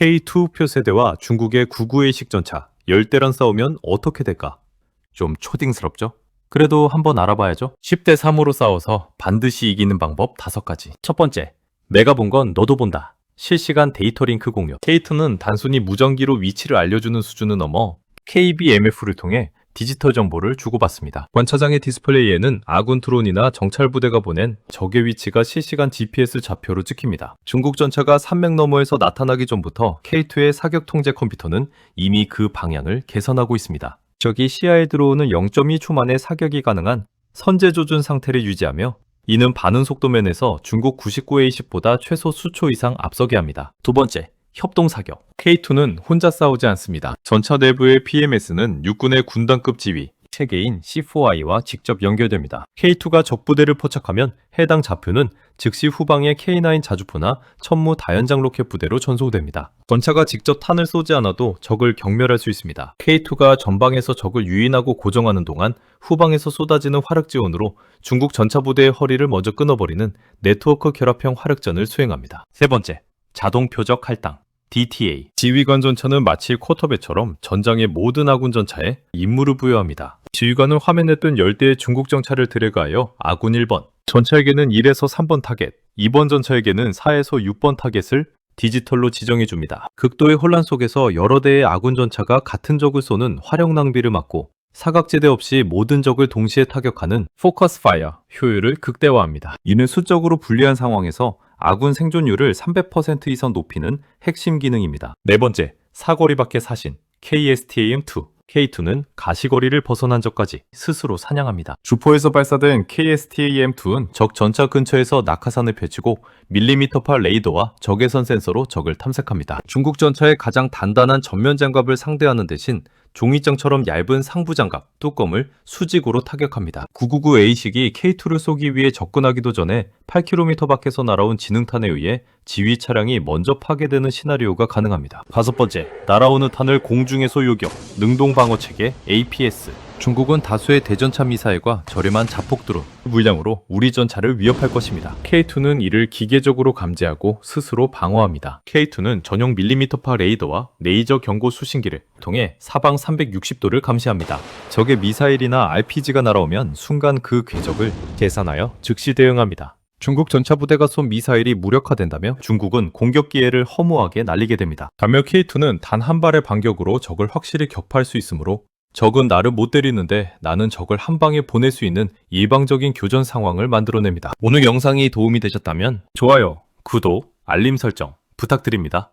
K2 표 세대와 중국의 99A식 전차, 열대랑 싸우면 어떻게 될까? 좀 초딩스럽죠? 그래도 한번 알아봐야죠. 10대 3으로 싸워서 반드시 이기는 방법 5가지. 첫 번째, 내가 본 건 너도 본다. 실시간 데이터 링크 공유. K2는 단순히 무전기로 위치를 알려주는 수준을 넘어 KBMF를 통해 디지털 정보를 주고받습니다. 관차장의 디스플레이에는 아군 드론이나 정찰 부대가 보낸 적의 위치가 실시간 GPS 좌표로 찍힙니다. 중국 전차가 산맥 너머에서 나타나기 전부터 K2의 사격 통제 컴퓨터는 이미 그 방향을 개선하고 있습니다. 적이 시야에 들어오는 0.2초 만에 사격이 가능한 선제 조준 상태를 유지하며 이는 반응 속도 면에서 중국 99A10보다 최소 수초 이상 앞서게 합니다. 두 번째, 협동 사격. K2는 혼자 싸우지 않습니다. 전차 내부의 PMS는 육군의 군단급 지휘, 체계인 C4I와 직접 연결됩니다. K2가 적부대를 포착하면 해당 좌표는 즉시 후방의 K9 자주포나 천무 다연장 로켓 부대로 전송됩니다. 전차가 직접 탄을 쏘지 않아도 적을 경멸할 수 있습니다. K2가 전방에서 적을 유인하고 고정하는 동안 후방에서 쏟아지는 화력 지원으로 중국 전차 부대의 허리를 먼저 끊어버리는 네트워크 결합형 화력전을 수행합니다. 세 번째, 자동 표적 할당. DTA. 지휘관 전차는 마치 쿼터배처럼 전장의 모든 아군 전차에 임무를 부여합니다. 지휘관은 화면에 뜬 10대의 중국 정차를 드래그하여 아군 1번, 전차에게는 1에서 3번 타겟, 2번 전차에게는 4에서 6번 타겟을 디지털로 지정해 줍니다. 극도의 혼란 속에서 여러 대의 아군 전차가 같은 적을 쏘는 화력 낭비를 막고 사각지대 없이 모든 적을 동시에 타격하는 포커스 파이어 효율을 극대화합니다. 이는 수적으로 불리한 상황에서 아군 생존율을 300% 이상 높이는 핵심 기능입니다. 네 번째, 사거리 밖의 사신 KSTAM2. K2는 가시거리를 벗어난 적까지 스스로 사냥합니다. 주포에서 발사된 KSTAM2는 적 전차 근처에서 낙하산을 펼치고 밀리미터파 레이더와 적외선 센서로 적을 탐색합니다. 중국 전차의 가장 단단한 전면 장갑을 상대하는 대신 종이장처럼 얇은 상부 장갑, 뚜껑을 수직으로 타격합니다. 999A식이 K2를 쏘기 위해 접근하기도 전에 8km 밖에서 날아온 지능탄에 의해 지휘 차량이 먼저 파괴되는 시나리오가 가능합니다. 다섯 번째, 날아오는 탄을 공중에서 요격, 능동 방어 체계 APS. 중국은 다수의 대전차 미사일과 저렴한 자폭 드론 물량으로 우리 전차를 위협할 것입니다. K2는 이를 기계적으로 감지하고 스스로 방어합니다. K2는 전용 밀리미터파 레이더와 레이저 경고 수신기를 통해 사방 360도를 감시합니다. 적의 미사일이나 RPG가 날아오면 순간 그 궤적을 계산하여 즉시 대응합니다. 중국 전차 부대가 쏜 미사일이 무력화된다며 중국은 공격 기회를 허무하게 날리게 됩니다. 반면 K2는 단 한 발의 반격으로 적을 확실히 격파할 수 있으므로 적은 나를 못 때리는데 나는 적을 한 방에 보낼 수 있는 일방적인 교전 상황을 만들어냅니다. 오늘 영상이 도움이 되셨다면 좋아요, 구독, 알림 설정 부탁드립니다.